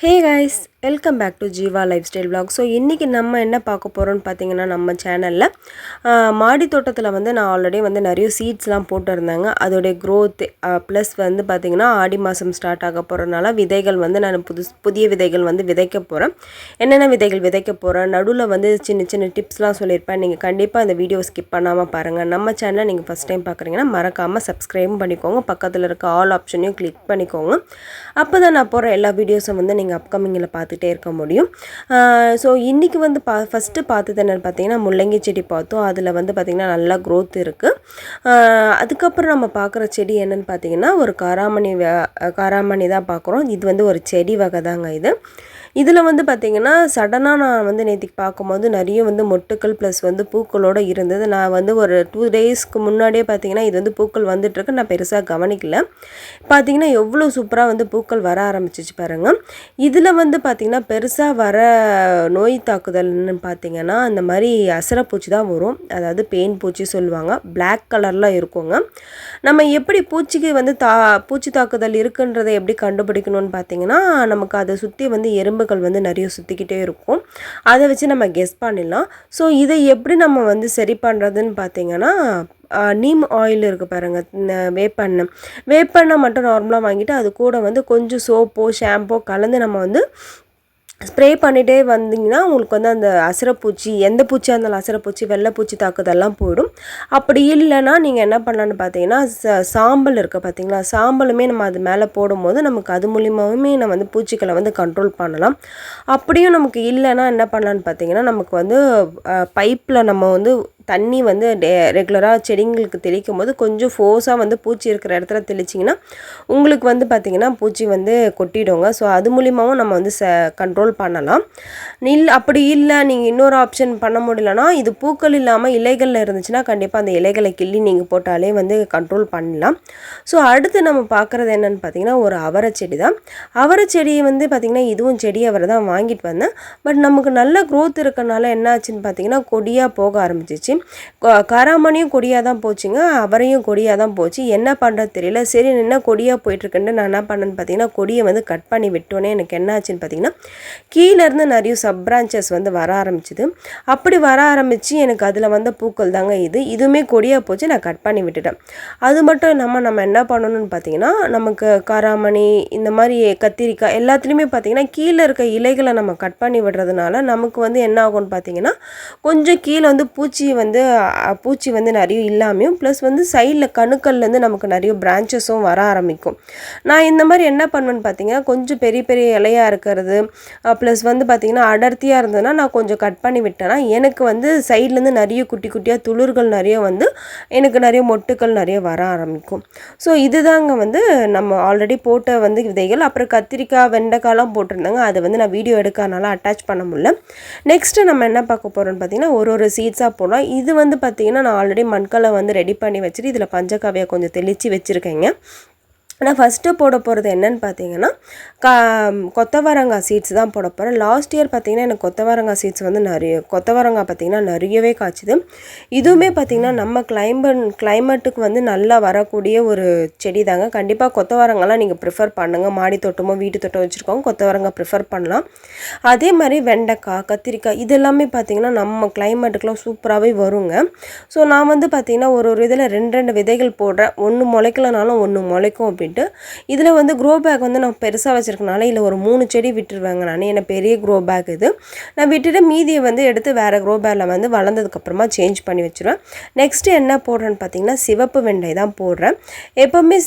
Hey guys welcome back to Jeeva life style blog so இன்றைக்கி நம்ம என்ன பார்க்க போகிறோம்னு பார்த்தீங்கன்னா நம்ம சேனலில் மாடி தோட்டத்தில் வந்து நான் ஆல்ரெடி வந்து நிறைய சீட்ஸ்லாம் போட்டிருந்தாங்க. அதோடைய க்ரோத் ப்ளஸ் வந்து பார்த்திங்கன்னா ஆடி மாதம் ஸ்டார்ட் ஆக போகிறதுனால விதைகள் வந்து நான் புதுசு புதிய விதைகள் வந்து விதைக்க போகிறேன் என்னென்ன விதைகள் விதைக்க போகிறேன் நடுவில் வந்து சின்ன சின்ன டிப்ஸ்லாம் சொல்லியிருப்பேன். நீங்கள் கண்டிப்பாக அந்த வீடியோ ஸ்கிப் பண்ணாமல் பாருங்கள் நம்ம சேனலை நீங்கள் ஃபஸ்ட் டைம் பார்க்குறீங்கன்னா மறக்காமல் சப்ஸ்கிரைப் பண்ணிக்கோங்க. பக்கத்தில் இருக்க ஆல் ஆப்ஷனையும் கிளிக் பண்ணிக்கோங்க. அப்போ தான் நான் போகிற எல்லா வீடியோஸும் வந்து நீங்கள் அப்கமிங்கில் பார்த்துட்டே இருக்க முடியும். ஸோ இன்றைக்கி வந்து பா ஃபஸ்ட்டு பார்த்தது என்னென்னு பார்த்தீங்கன்னா முள்ளங்கி செடி பார்த்தோம். அதில் வந்து பார்த்திங்கன்னா நல்லா க்ரோத் இருக்குது அதுக்கப்புறம் நம்ம பார்க்குற செடி என்னென்னு பார்த்தீங்கன்னா ஒரு காராமணி காராமணி தான் பார்க்குறோம். இது வந்து ஒரு செடி வகை தாங்க இது. இதில் வந்து பார்த்திங்கன்னா சடனாக நான் வந்து நேற்றுக்கு பார்க்கும்போது நிறைய வந்து மொட்டுக்கள் ப்ளஸ் வந்து பூக்களோடு இருந்தது. நான் வந்து ஒரு டூ டேஸ்க்கு முன்னாடியே பார்த்தீங்கன்னா இது வந்து பூக்கள் வந்துட்டுருக்கு. நான் பெருசாக கவனிக்கல. பார்த்தீங்கன்னா எவ்வளோ சூப்பராக வந்து பூக்கள் வர ஆரம்பிச்சிச்சு பாருங்க. இதில் வந்து பார்த்திங்கன்னா பெருசாக வர நோய் தாக்குதல்னு பார்த்தீங்கன்னா அந்த மாதிரி அசரப்பூச்சி தான் வரும். அதாவது பெயின் பூச்சி சொல்லுவாங்க. பிளாக் கலரில் இருக்குங்க. நம்ம எப்படி பூச்சிக்கு வந்து தா பூச்சி தாக்குதல் இருக்குன்றதை எப்படி கண்டுபிடிக்கணும்னு பார்த்தீங்கன்னா நமக்கு அதை சுற்றி வந்து எறும்பு எறும்புகள் வந்து நிறைய சுற்றிக்கிட்டே இருக்கும். அதை வச்சு நம்ம கெஸ் பண்ணிடலாம். ஸோ இதை எப்படி நம்ம வந்து சரி பண்ணுறதுன்னு பார்த்தீங்கன்னா நீம் ஆயில் இருக்குது பாருங்கள் வேப்பெண்ணெய். வேப்பெண்ணெய் மட்டும் நார்மலாக வாங்கிட்டு அது கூட வந்து கொஞ்சம் சோப்போ ஷாம்போ கலந்து நம்ம வந்து ஸ்ப்ரே பண்ணிகிட்டே வந்தீங்கன்னா உங்களுக்கு வந்து அந்த அசரப்பூச்சி எந்த பூச்சியாக இருந்தாலும் அசரப்பூச்சி வெள்ளைப்பூச்சி தாக்குதெல்லாம் போயிடும். அப்படி இல்லைன்னா நீங்கள் என்ன பண்ணலான்னு பார்த்தீங்கன்னா ச- சாம்பல் இருக்குது பார்த்தீங்களா? சாம்பலுமே நம்ம அது மேலே போடும்போது நமக்கு அது மூலியமாகவுமே நம்ம வந்து பூச்சிகளை வந்து கண்ட்ரோல் பண்ணலாம். அப்படியும் நமக்கு இல்லைன்னா என்ன பண்ணலான்னு பார்த்தீங்கன்னா நமக்கு வந்து பைப்பில் நம்ம வந்து தண்ணி வந்து ரெகுலராக செடிங்களுக்கு தெளிக்கும் போது கொஞ்சம் ஃபோர்ஸாக வந்து பூச்சி இருக்கிற இடத்துல தெளிச்சிங்கன்னா உங்களுக்கு வந்து பார்த்திங்கன்னா பூச்சி வந்து கொட்டிடுங்க. ஸோ அது மூலியமாகவும் நம்ம வந்து ச கண்ட்ரோல் பண்ணலாம். நில் அப்படி இல்லை நீங்கள் இன்னொரு ஆப்ஷன் பண்ண முடியலன்னா இது பூக்கள் இல்லாமல் இலைகளில் இருந்துச்சுன்னா கண்டிப்பாக அந்த இலைகளை கிள்ளி நீங்கள் போட்டாலே வந்து கண்ட்ரோல் பண்ணலாம். ஸோ அடுத்து நம்ம பார்க்குறது என்னென்னு பார்த்தீங்கன்னா ஒரு அவரை செடி தான் அவரை செடியை வந்து பார்த்திங்கன்னா இதுவும் செடி அவரை தான் வாங்கிட்டு வந்தேன். பட் நமக்கு நல்ல க்ரோத் இருக்கனால என்ன ஆச்சுன்னு பார்த்தீங்கன்னா கொடியாக போக ஆரம்பிச்சிச்சு. காராமணியும் கொடியாக தான் போச்சுங்க. அவரையும் கொடியாக தான் போச்சு. என்ன பண்ணுறது தெரியல. சரி என்ன கொடியாக போயிட்டுருக்குன்னு நான் என்ன பண்ணேன்னு பார்த்தீங்கன்னா கொடியை வந்து கட் பண்ணி விட்டோன்னே எனக்கு என்ன ஆச்சுன்னு பார்த்தீங்கன்னா கீழேருந்து நிறைய சப் பிரான்ச்சஸ் வந்து வர ஆரம்பிச்சுது. அப்படி வர ஆரம்பித்து எனக்கு அதில் வந்த பூக்கள் தாங்க இது. இதுவுமே கொடியாக போச்சு. நான் கட் பண்ணி விட்டுட்டேன். அது மட்டும் இல்லாமல் நம்ம என்ன பண்ணணும்னு பார்த்தீங்கன்னா நமக்கு காராமணி இந்த மாதிரி கத்திரிக்காய் எல்லாத்துலேயுமே பார்த்தீங்கன்னா கீழே இருக்க இலைகளை நம்ம கட் பண்ணி விடுறதுனால நமக்கு வந்து என்ன ஆகும்னு பார்த்தீங்கன்னா கொஞ்சம் கீழே வந்து பூச்சி வந்து வந்து பூச்சி வந்து நிறைய இல்லாமையும் ப்ளஸ் வந்து சைடில் கணுக்கள்லேருந்து நமக்கு நிறைய பிரான்ச்சஸும் வர ஆரம்பிக்கும். நான் இந்த மாதிரி என்ன பண்ணுவேன்னு பார்த்தீங்கன்னா கொஞ்சம் பெரிய பெரிய இலையாக இருக்கிறது ப்ளஸ் வந்து பார்த்திங்கன்னா அடர்த்தியாக இருந்ததுன்னா நான் கொஞ்சம் கட் பண்ணி விட்டேன்னா எனக்கு வந்து சைட்லேருந்து நிறைய குட்டி குட்டியாக துளிர்கள் நிறைய வந்து எனக்கு நிறைய மொட்டுக்கள் நிறைய வர ஆரம்பிக்கும். ஸோ இதுதாங்க வந்து நம்ம ஆல்ரெடி போட்ட வந்து விதைகள். அப்புறம் கத்திரிக்காய் வெண்டைக்காய்லாம் போட்டிருந்தாங்க. அதை வந்து நான் வீடியோ எடுக்காதனால அட்டாச் பண்ண முடியல. நெக்ஸ்ட்டு நம்ம என்ன பார்க்க போகிறோம்னு பார்த்தீங்கன்னா ஒரு ஒரு சீட்ஸாக போடலாம். இது வந்து பார்த்திங்கன்னா நான் ஆல்ரெடி மண்கலை வந்து ரெடி பண்ணி வச்சுட்டு இதில் பஞ்சகாவியை கொஞ்சம் தெளித்து வச்சுருக்கேங்க. நான் ஃபஸ்ட்டு போட போகிறது என்னன்னு பார்த்தீங்கன்னா கா கொத்தவரங்காய் சீட்ஸ் தான் போட போகிறேன் லாஸ்ட் இயர் பார்த்தீங்கன்னா எனக்கு கொத்தவரங்காய் சீட்ஸ் வந்து நிறைய கொத்தவரங்காய் பார்த்தீங்கன்னா நிறையவே காய்ச்சிது. இதுவுமே பார்த்தீங்கன்னா நம்ம கிளைமட் கிளைமேட்டுக்கு வந்து நல்லா வரக்கூடிய ஒரு செடி தாங்க. கண்டிப்பாக கொத்தவரங்காய்லாம் நீங்கள் ப்ரிஃபர் பண்ணுங்கள் மாடி தோட்டமோ வீட்டு தோட்டம் வச்சுருக்கோங்க கொத்தவரங்காய் ப்ரிஃபர் பண்ணலாம். அதே மாதிரி வெண்டைக்காய் கத்திரிக்காய் இதெல்லாமே பார்த்தீங்கன்னா நம்ம கிளைமேட்டுக்கெலாம் சூப்பராகவே வருங்க. ஸோ நான் வந்து பார்த்தீங்கன்னா ஒரு ஒரு இதில் ரெண்டு ரெண்டு விதைகள் போடுறேன். ஒன்று முளைக்கலனாலும் ஒன்று முளைக்கும் அப்படின்னு அப்படின்ட்டு இதில் வந்து க்ரோ பேக் வந்து நான் பெருசாக வச்சுருக்கனால இல்லை ஒரு மூணு செடி விட்டுருவேங்க நான். என்ன பெரிய க்ரோ பேக் இது. நான் விட்டுட்டு மீதியை வந்து எடுத்து வேறு க்ரோ பேக்கில் வந்து வளர்ந்ததுக்கப்புறமா சேஞ்ச் பண்ணி வச்சுருவேன். நெக்ஸ்ட்டு என்ன போடுறேன்னு பார்த்தீங்கன்னா சிவப்பு வெண்டை தான் போடுறேன். எப்போவுமே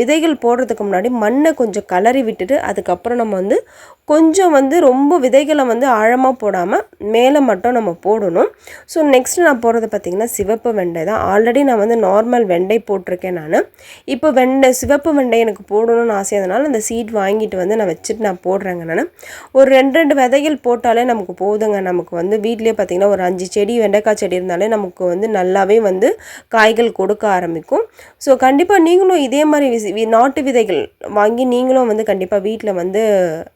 விதைகள் போடுறதுக்கு முன்னாடி மண்ணை கொஞ்சம் கலரி விட்டுட்டு அதுக்கப்புறம் நம்ம வந்து கொஞ்சம் வந்து ரொம்ப விதைகளை வந்து ஆழமாக போடாமல் மேலே மட்டும் நம்ம போடணும். ஸோ நெக்ஸ்ட் நான் போடுறது பார்த்திங்கன்னா சிவப்பு வெண்டை தான். ஆல்ரெடி நான் வந்து நார்மல் வெண்டை போட்டிருக்கேன் நான். இப்போ வெண்டை சிவப்பு வெண்டை எனக்கு போடணும்னு அதனால் அந்த சீட் வாங்கிட்டு வந்து நான் வச்சுட்டு நான் போடுறேங்க நான். ஒரு ரெண்டு ரெண்டு விதைகள் போட்டாலே நமக்கு போதுங்க. நமக்கு வந்து வீட்லேயே பார்த்திங்கன்னா ஒரு அஞ்சு செடி வெண்டைக்காய் செடி இருந்தாலே நமக்கு வந்து நல்லாவே வந்து காய்கள் கொடுக்க ஆரம்பிக்கும். ஸோ கண்டிப்பாக நீங்களும் இதே மாதிரி விசி- நாட்டு விதைகள் வாங்கி நீங்களும் வந்து கண்டிப்பாக வீட்டில் வந்து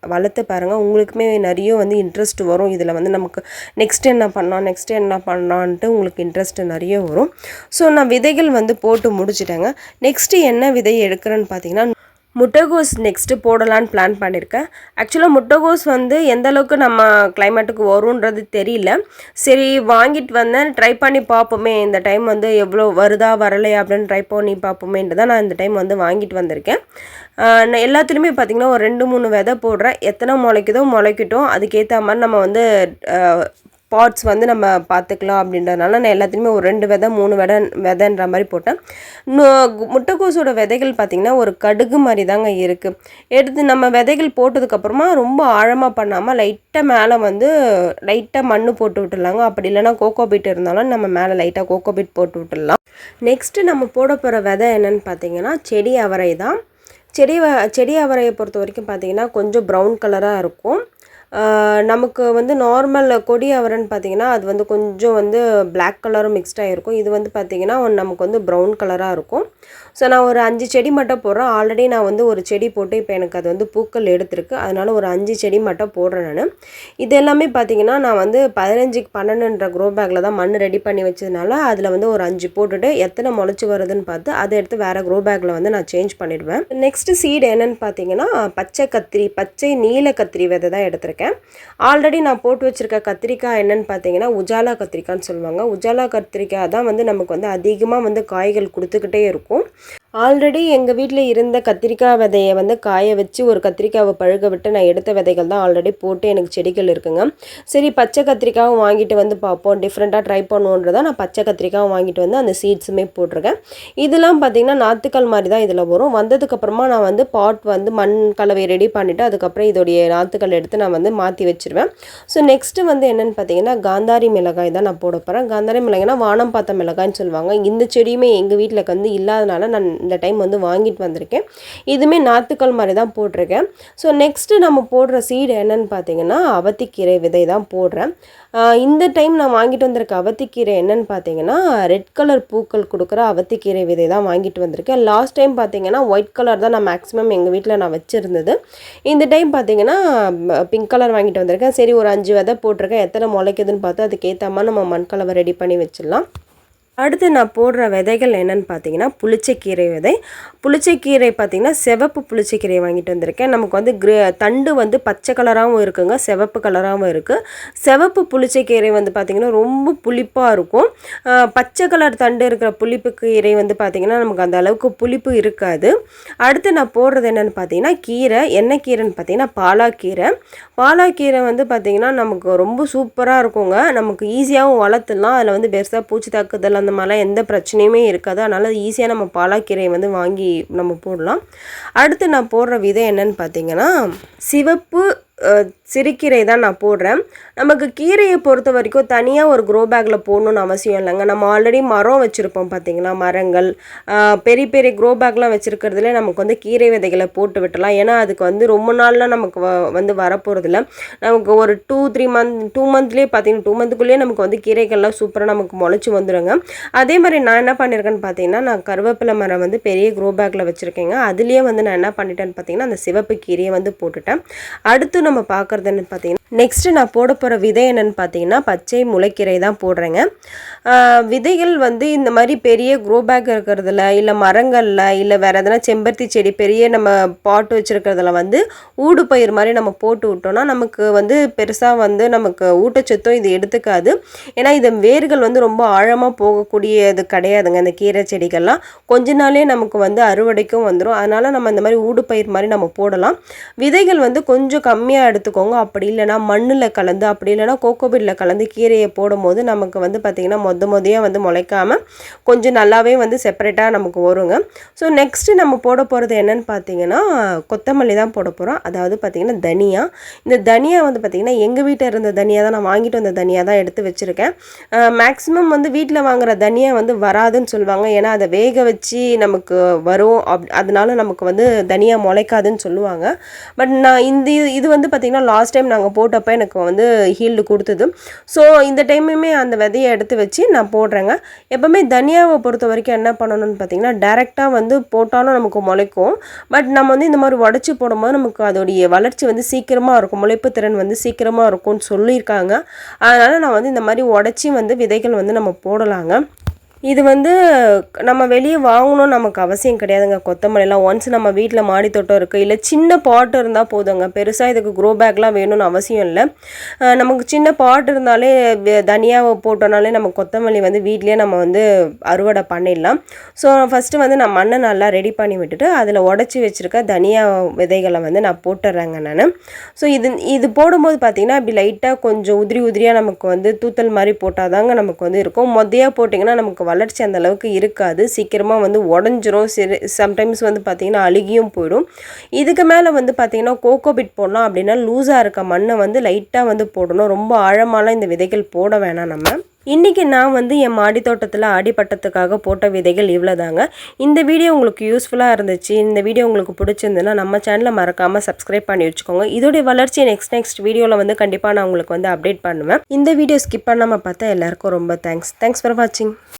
வளர்த்து பாருங்கள் உங்களுக்குமே நிறைய வந்து இன்ட்ரெஸ்ட் வரும். இதில் வந்து நமக்கு நெக்ஸ்ட் என்ன பண்ணலாம் நெக்ஸ்ட் என்ன பண்ணலான்ட்டு உங்களுக்கு இன்ட்ரெஸ்ட் நிறைய வரும். ஸோ நான் விதைகள் வந்து போட்டு முடிச்சிட்டேங்க. நெக்ஸ்ட்டு என்ன விதை எடுக்கிறேன்னு பார்த்தீங்கன்னா முட்டைகோஸ் நெக்ஸ்ட்டு போடலான்னு பிளான் பண்ணியிருக்கேன் ஆக்சுவலாக முட்டைகோஸ் வந்து எந்த அளவுக்கு நம்ம கிளைமேட்டுக்கு வரும்ன்றது தெரியல. சரி வாங்கிட்டு வந்தேன். ட்ரை பண்ணி பார்ப்போமே. இந்த டைம் வந்து எவ்வளோ வருதா வரலையா அப்படின்னு ட்ரை பண்ணி பார்ப்போமேன்ட்டு தான் நான் இந்த டைம் வந்து வாங்கிட்டு வந்திருக்கேன். நான் எல்லாத்துலேயுமே பார்த்திங்கன்னா ஒரு ரெண்டு மூணு விதை போடுறேன். எத்தனை முளைக்குதோ முளைக்கட்டும். அதுக்கேற்ற மாதிரி நம்ம வந்து பாட்ஸ் வந்து நம்ம பார்த்துக்கலாம் அப்படின்றதுனால நான் எல்லாத்துலேயுமே ஒரு ரெண்டு விதை மூணு விதை விதைன்ற மாதிரி போட்டேன். முட்டைக்கோசோட முட்டைக்கோஸோட விதைகள் பார்த்திங்கன்னா ஒரு கடுகு மாதிரி தாங்க இருக்குது எடுத்து நம்ம விதைகள் போட்டதுக்கப்புறமா ரொம்ப ஆழமாக பண்ணாமல் லைட்டாக மேலே வந்து லைட்டாக மண் போட்டு விட்டுடலாங்க. அப்படி இல்லைன்னா கோகோ பீட் இருந்தாலும் நம்ம மேலே லைட்டாக கோகோ பீட் போட்டு விட்டுடலாம். நெக்ஸ்ட்டு நம்ம போட போகிற விதை என்னன்னு பார்த்தீங்கன்னா செடி அவரை தான் செடி வ செடி அவரையை பொறுத்த வரைக்கும் பார்த்தீங்கன்னா கொஞ்சம் ப்ரௌன் கலராக இருக்கும். நமக்கு வந்து நார்மல் கொடி அவரைன்னு பார்த்தீங்கன்னா அது வந்து கொஞ்சம் வந்து பிளாக் கலரும் மிக்ஸ்டாக இருக்கும் இது வந்து பார்த்தீங்கன்னா நமக்கு வந்து ப்ரௌன் கலராக இருக்கும். ஸோ நான் ஒரு அஞ்சு செடி மட்டும் போடுறேன். ஆல்ரெடி நான் வந்து ஒரு செடி போட்டு இப்போ எனக்கு அது வந்து பூக்கள் எடுத்திருக்கு. அதனால் ஒரு அஞ்சு செடி மட்டும் போடுறேன் நான். இது எல்லாமே பார்த்தீங்கன்னா நான் வந்து பதினஞ்சுக்கு பன்னெண்டுன்ற க்ரோ பேக்கில் தான் மண் ரெடி பண்ணி வச்சதுனால அதில் வந்து ஒரு அஞ்சு போட்டுட்டு எத்தனை முளைச்சி வருதுன்னு பார்த்து அதை எடுத்து வேறு க்ரோ பேக்கில் வந்து நான் சேஞ்ச் பண்ணிடுவேன். நெக்ஸ்ட் சீடு என்னென்னு பார்த்தீங்கன்னா பச்சை கத்திரி பச்சை நீல கத்திரி விதை தான் எடுத்திருக்கேன். ஆல்ரெடி நான் போட்டு வச்சிருக்க கத்திரிக்காய் என்னன்னு பார்த்தீங்கன்னா உஜாலா கத்திரிக்காய்னு சொல்லுவாங்க. உஜாலா கத்திரிக்காய் தான் வந்து நமக்கு வந்து அதிகமாக வந்து காய்கள் கொடுத்துக்கிட்டே இருக்கும். ஆல்ரெடி எங்கள் வீட்டில் இருந்த கத்திரிக்காய் விதையை வந்து காய வச்சு ஒரு கத்திரிக்காவை பழுக விட்டு நான் எடுத்த விதைகள் தான் ஆல்ரெடி போட்டு எனக்கு செடிகள் இருக்குங்க. சரி பச்சை கத்திரிக்காவும் வாங்கிட்டு வந்து பார்ப்போம். டிஃப்ரெண்ட்டாக ட்ரை பண்ணுவோன்றதா நான் பச்சை கத்திரிக்காவும் வாங்கிட்டு வந்து அந்த சீட்ஸுமே போட்டிருக்கேன். இதெல்லாம் பார்த்தீங்கன்னா நாற்றுக்கள் மாதிரி தான் இதில் வரும். வந்ததுக்கப்புறமா நான் வந்து பாட் வந்து மண் கலவை ரெடி பண்ணிவிட்டு அதுக்கப்புறம் இதோடைய நாற்றுக்கள் எடுத்து நான் வந்து மாற்றி வச்சுருவேன். ஸோ நெக்ஸ்ட்டு வந்து என்னென்னு பார்த்தீங்கன்னா காந்தாரி மிளகாய் தான் நான் போட போகிறேன் காந்தாரி மிளகாய்னா வானம் பார்த்த மிளகாய்னு சொல்லுவாங்க. இந்த செடியுமே எங்கள் வீட்டில் வந்து இல்லாதனால நான் இந்த டைம் வந்து வாங்கிட்டு வந்திருக்கேன். இதுவுமே நாற்றுக்கள் மாதிரி தான் போட்டிருக்கேன். ஸோ நெக்ஸ்ட்டு நம்ம போடுற சீடு என்னன்னு பார்த்தீங்கன்னா அவத்திக்கீரை விதை தான் போடுறேன். இந்த டைம் நான் வாங்கிட்டு வந்திருக்க அவத்திக்கீரை என்னன்னு பார்த்தீங்கன்னா ரெட் கலர் பூக்கள் கொடுக்குற அவத்திக்கீரை விதை தான் வாங்கிட்டு வந்திருக்கேன். லாஸ்ட் டைம் பார்த்தீங்கன்னா ஒயிட் கலர் தான் நான் மேக்ஸிமம் எங்கள் வீட்டில் நான் வச்சுருந்தது. இந்த டைம் பார்த்தீங்கன்னா பிங்க் கலர் வாங்கிட்டு வந்திருக்கேன். சரி ஒரு அஞ்சு விதை போட்டிருக்கேன். எத்தனை முளைக்குதுன்னு பார்த்து அதுக்கேற்ற மாதிரி நம்ம மண் கலவை ரெடி பண்ணி வச்சிடலாம். அடுத்து நான் போடுற விதைகள் என்னென்னு பார்த்தீங்கன்னா புளிச்சக்கீரை விதை. புளிச்சக்கீரை பார்த்தீங்கன்னா சிவப்பு புளிச்சக்கீரை வாங்கிட்டு வந்திருக்கேன். நமக்கு வந்து கிரே தண்டு வந்து பச்சை கலராகவும் இருக்குங்க சிவப்பு கலராகவும் இருக்குது சிவப்பு புளிச்சக்கீரை வந்து பார்த்திங்கன்னா ரொம்ப புளிப்பாக இருக்கும். பச்சை கலர் தண்டு இருக்கிற புளிப்பு கீரை வந்து பார்த்திங்கன்னா நமக்கு அந்த அளவுக்கு புளிப்பு இருக்காது. அடுத்து நான் போடுறது என்னென்னு பார்த்தீங்கன்னா கீரை என்ன கீரைன்னு பார்த்தீங்கன்னா பாலாக்கீரை. பாலாக்கீரை வந்து பார்த்திங்கன்னா நமக்கு ரொம்ப சூப்பராக இருக்குங்க. நமக்கு ஈஸியாகவும் வளர்த்துலாம் அதில் வந்து பெருசாக பூச்சி தாக்குதல் அந்த மாதிரிலாம் எந்த பிரச்சனையுமே இருக்காது. அதனால் ஈஸியாக நம்ம பாலாக்கீரையை வந்து வாங்கி நம்ம போடலாம். அடுத்து நான் போடுற விதை என்னன்னு பார்த்தீங்கன்னா சிவப்பு சிறுக்கீரை தான் நான் போடுறேன். நமக்கு கீரையை பொறுத்த வரைக்கும் தனியாக ஒரு க்ரோ பேக்கில் போடணும்னு அவசியம் இல்லைங்க. நம்ம ஆல்ரெடி மரம் வச்சுருப்போம் பார்த்திங்கன்னா மரங்கள். பெரிய பெரிய க்ரோ பேக்லாம் வச்சுருக்கிறதுல நமக்கு வந்து கீரை விதைகளை போட்டு விட்டலாம் ஏன்னா அதுக்கு வந்து ரொம்ப நாள்லாம் நமக்கு வ வந்து வரப்போகிறதில்ல நமக்கு ஒரு டூ த்ரீ மந்த் டூ மந்த்லேயே பார்த்தீங்கன்னா டூ மந்த்துக்குள்ளேயே நமக்கு வந்து கீரைகள்லாம் சூப்பராக நமக்கு முளைச்சி வந்துடுங்க அதே மாதிரி நான் என்ன பண்ணியிருக்கேன்னு பார்த்தீங்கன்னா நான் கருவேப்பிலை மரம் வந்து பெரிய க்ரோ பேக்கில் வச்சுருக்கேங்க. அதுலேயே வந்து நான் என்ன பண்ணிட்டேன்னு பார்த்தீங்கன்னா அந்த சிவப்பு கீரையை வந்து போட்டுட்டேன். அடுத்து நம்ம பார்க்குறது என்னன்னு பார்த்தீங்கன்னா நெக்ஸ்ட்டு நான் போட போகிற விதை என்னென்னு பார்த்தீங்கன்னா பச்சை முளைக்கீரை தான் போடுறேங்க. விதைகள் வந்து இந்த மாதிரி பெரிய க்ரோ பேக் இருக்கிறதுல இல்லை மரங்களில் இல்லை வேறு எதனா செம்பருத்தி செடி பெரிய நம்ம பாட்டு வச்சுருக்கிறதுல வந்து ஊடு பயிர் மாதிரி நம்ம போட்டு விட்டோம்னா நமக்கு வந்து பெருசாக வந்து நமக்கு ஊட்டச்சத்தும் இது எடுத்துக்காது. ஏன்னா இது வேர்கள் வந்து ரொம்ப ஆழமாக போகக்கூடியது கிடையாதுங்க இந்த கீரை செடிகள்லாம். கொஞ்ச நாளே நமக்கு வந்து அறுவடைக்கும் வந்துடும் அதனால் நம்ம இந்த மாதிரி ஊடு பயிர் மாதிரி நம்ம போடலாம். விதைகள் வந்து கொஞ்சம் கம்மியாக எடுத்துக்கோங்க. அப்படி இல்லைன்னா மண்ணில் கலந்து அப்படி இல்லைன்னா கோகோபீட்டில் கலந்து கீரையை போடும்போது நமக்கு வந்து பார்த்திங்கன்னா மொத மொதையாக வந்து முளைக்காமல் கொஞ்சம் நல்லாவே வந்து செப்பரேட்டாக நமக்கு வருங்க. ஸோ நெக்ஸ்ட்டு நம்ம போட போகிறது என்னன்னு பார்த்தீங்கன்னா கொத்தமல்லி தான் போட போகிறோம் அதாவது பார்த்திங்கன்னா தனியா. இந்த தனியா வந்து பார்த்திங்கன்னா எங்கள் வீட்டில் இருந்த தனியா தான் நான் வாங்கிட்டு வந்த தனியா தான் எடுத்து வச்சுருக்கேன். மேக்ஸிமம் வந்து வீட்டில் வாங்குற தனியா வந்து வராதுன்னு சொல்லுவாங்க. ஏன்னா அதை வேக வச்சு நமக்கு வரும். அப் அதனால நமக்கு வந்து தனியா முளைக்காதுன்னு சொல்லுவாங்க. பட் நான் இந்த இது- இது வந்து பார்த்திங்கன்னா லாஸ்ட் டைம் நாங்கள் போட்டப்போ எனக்கு வந்து ஹீல்டு கொடுத்தது. ஸோ இந்த டைமுமே அந்த விதையை எடுத்து வச்சு நான் போடுறேங்க. எப்போவுமே தனியாவை பொறுத்த வரைக்கும் என்ன பண்ணணும்னு பார்த்தீங்கன்னா டேரெக்டாக வந்து போட்டாலும் நமக்கு முளைக்கும். பட் நம்ம வந்து இந்த மாதிரி உடச்சி போடும்போது நமக்கு அதோடைய வளர்ச்சி வந்து சீக்கிரமாக இருக்கும். முளைப்பு திறன் வந்து சீக்கிரமாக இருக்கும்னு சொல்லியிருக்காங்க. அதனால் நான் வந்து இந்த மாதிரி உடச்சி வந்து விதைகள் வந்து நம்ம போடலாங்க. இது வந்து நம்ம வெளியே வாங்கணும்னு நமக்கு அவசியம் கிடையாதுங்க. கொத்தமல்லிலாம் ஒன்ஸ் நம்ம வீட்டில் மாடி தோட்டம் இருக்குது இல்லை சின்ன பாட் இருந்தால் போதுங்க. பெருசாக இதுக்கு க்ரோ பேக்லாம் வேணும்னு அவசியம் இல்லை. நமக்கு சின்ன பாட் இருந்தாலே தனியாக போட்டோனாலே நம்ம கொத்தமல்லி வந்து வீட்லேயே நம்ம வந்து அறுவடை பண்ணிடலாம். ஸோ ஃபஸ்ட்டு வந்து நான் மண்ணை நல்லா ரெடி பண்ணி விட்டுட்டு அதில் உடச்சி வச்சுருக்க தனியா விதைகளை வந்து நான் போட்டுடுறேங்க நான். ஸோ இது இது போடும்போது பார்த்திங்கன்னா இப்படி லைட்டாக கொஞ்சம் உதிரி உதிரியாக நமக்கு வந்து தூத்தல் மாதிரி போட்டால் தாங்க நமக்கு வந்து இருக்கும். மொதையாக போட்டிங்கன்னா நமக்கு வளர்ச்சி அந்த அளவுக்கு இருக்காது. சீக்கிரமாக வந்து உடஞ்சிரும். சரி சம்டைம்ஸ் வந்து பார்த்திங்கன்னா அழுகியும் போயிடும். இதுக்கு மேலே வந்து பார்த்திங்கன்னா கோகோபிட் போடலாம் அப்படின்னா லூஸாக இருக்க மண்ணை வந்து லைட்டாக வந்து போடணும். ரொம்ப ஆழமாலாம் இந்த விதைகள் போட வேணாம் நம்ம. இன்றைக்கி நான் வந்து என் மாடி தோட்டத்தில் அடிப்பட்டத்துக்காக போட்ட விதைகள் இவ்வளோதாங்க இந்த வீடியோ உங்களுக்கு யூஸ்ஃபுல்லாக இருந்துச்சு. இந்த வீடியோ உங்களுக்கு பிடிச்சிருந்துன்னா நம்ம சேனலை மறக்காமல் சப்ஸ்கிரைப் பண்ணி வச்சுக்கோங்க. இதோடைய வளர்ச்சி நெக்ஸ்ட் நெக்ஸ்ட் வீடியோவில் வந்து கண்டிப்பாக நான் உங்களுக்கு வந்து அப்டேட் பண்ணுவேன். இந்த வீடியோ ஸ்கிப் பண்ணாமல் பார்த்தா எல்லாருக்கும் ரொம்ப தேங்க்ஸ் தேங்க்ஸ் ஃபார் வாட்சிங்